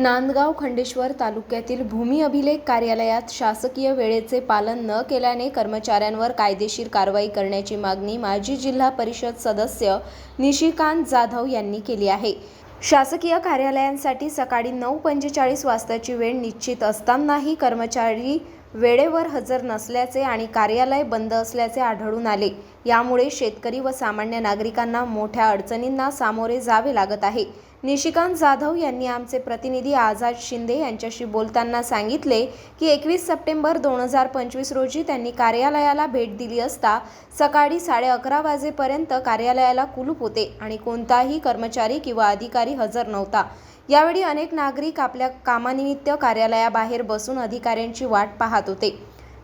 नांदगाव खंडेश्वर तालुक्यातील भूमी अभिलेख कार्यालयात शासकीय वेळेचे पालन न केल्याने कर्मचाऱ्यांवर कायदेशीर कारवाई करण्याची मागणी माजी जिल्हा परिषद सदस्य निशिकांत जाधव यांनी केली आहे. शासकीय कार्यालयांसाठी सकाळी नऊ पंचेचाळीस वाजताची वेळ निश्चित असतानाही कर्मचारी वेळेवर हजर नसल्याचे आणि कार्यालय बंद असल्याचे आढळून आले. यामुळे शेतकरी व सामान्य नागरिकांना मोठ्या अडचणींना सामोरे जावे लागत आहे. निशिकांत जाधव यांनी आमचे प्रतिनिधी आझाद शिंदे यांच्याशी बोलताना सांगितले की एकवीस सप्टेंबर दोन हजार पंचवीस रोजी त्यांनी कार्यालयाला भेट दिली असता सकाळी साडे अकरा वाजेपर्यंत कार्यालयाला कुलूप होते आणि कोणताही कर्मचारी किंवा अधिकारी हजर नव्हता. यावेळी अनेक नागरिक आपल्या कामानिमित्त कार्यालयाबाहेर बसून अधिकाऱ्यांची वाट पाहत होते.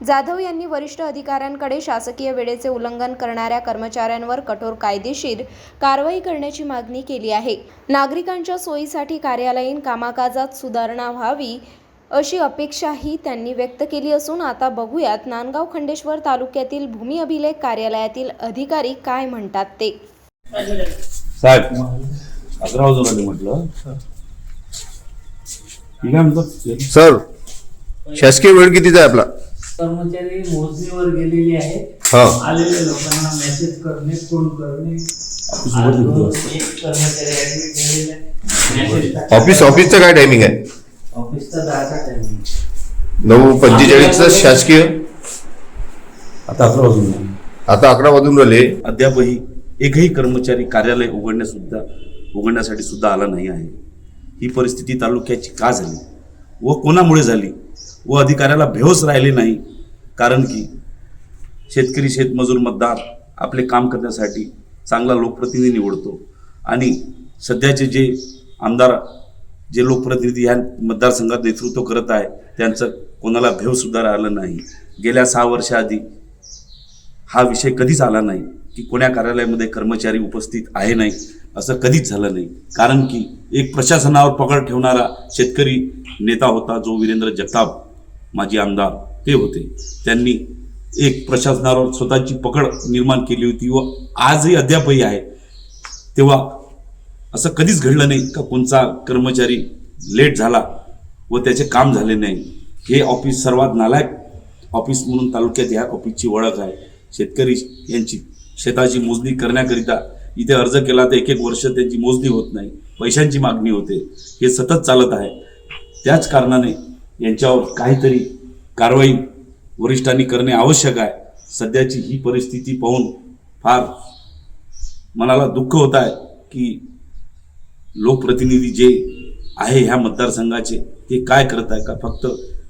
जाधव यांनी वरिष्ठ अधिकाऱ्यांकडे शासकीय वेळेचे उल्लंघन करणाऱ्या कर्मचाऱ्यांवर कठोर कायदेशीर कारवाई करण्याची मागणी केली आहे. नागरिकांच्या सोयीसाठी कार्यालयीन कामाकाजात सुधारणा व्हावी अशी अपेक्षाही त्यांनी व्यक्त केली असून आता बघूयात नांदगाव खंडेश्वर तालुक्यातील भूमी अभिलेख कार्यालयातील अधिकारी काय म्हणतात ते. साहेब अकरा वाजून आले म्हटलं ठीक आहे म्हणतो. सर शासकीय वेळ कितीचा आहे आपला? कर्मचारी मोजणीवर गेलेले हा. आलेल्या लोकांना मेसेज करणे फोन करणे. आज दोन- एक कर्मचारी ऍडमिट झालेला आहे. मेसेज टाका. ऑफिस ऑफिसचं काय टायमिंग आहे? ऑफिसचा दहाचा टायमिंग नऊ पंचेचाळीसचं शासकीय? आता अकरा वाजून. आता अकरा वाजून राहिले. अद्यापही एकही कर्मचारी कार्यालय उघडण्यास सुद्धा उघडण्यासाठी सुद्धा आला नाही आहे. ही परिस्थिती तालुक्याची का झाली? व कोणामुळे झाली? व अधिकाऱ्याला भेवच राहिले नाही? कारण की शेतकरी शेतमजूर मतदार आपले काम करण्यासाठी चांगला लोकप्रतिनिधी निवडतो. आणि सध्याचे जे आमदार जे लोकप्रतिनिधी ह्या मतदारसंघात नेतृत्व करत आहे त्यांचं कोणाला भेवसुद्धा राहिलं नाही. गेल्या सहा वर्षाआधी हा विषय कधीच आला नाही. की कोण्या कार्यालयामध्ये कर्मचारी उपस्थित आहे नाही असं कधीच झालं नाही. कारण की एक प्रशासनावर पकड ठेवणारा शेतकरी नेता होता जो वीरेंद्र जगताप माजी आमदार ते होते. त्यांनी एक प्रशासनावर स्वतःची पकड निर्माण केली होती व आजही अद्यापही आहे. तेव्हा असं कधीच घडलं नाही का कोणचा कर्मचारी लेट झाला व त्याचे काम झाले नाही. हे ऑफिस सर्वात नालायक ऑफिस म्हणून तालुक्यात ह्या ऑफिसची ओळख आहे. शेतकरी यांची शेताची मोजणी करण्याकरिता इथे अर्ज केला तर एक एक वर्ष त्यांची मोजणी होत नाही पैशांची मागणी होते. हे सतत चालत आहे. त्याच कारणाने यांच्यावर काहीतरी कारवाई वरिष्ठांनी करणे आवश्यक आहे. सध्याची ही परिस्थिती पाहून फार मनाला दुःख होत आहे की लोकप्रतिनिधी जे आहे ह्या मतदारसंघाचे ते काय करत आहे का? फक्त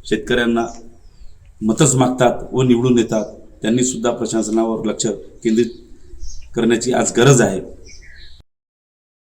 शेतकऱ्यांना मतच मागतात व निवडून येतात त्यांनी सुद्धा प्रशासनावर लक्ष केंद्रित करण्याची आज गरज आहे.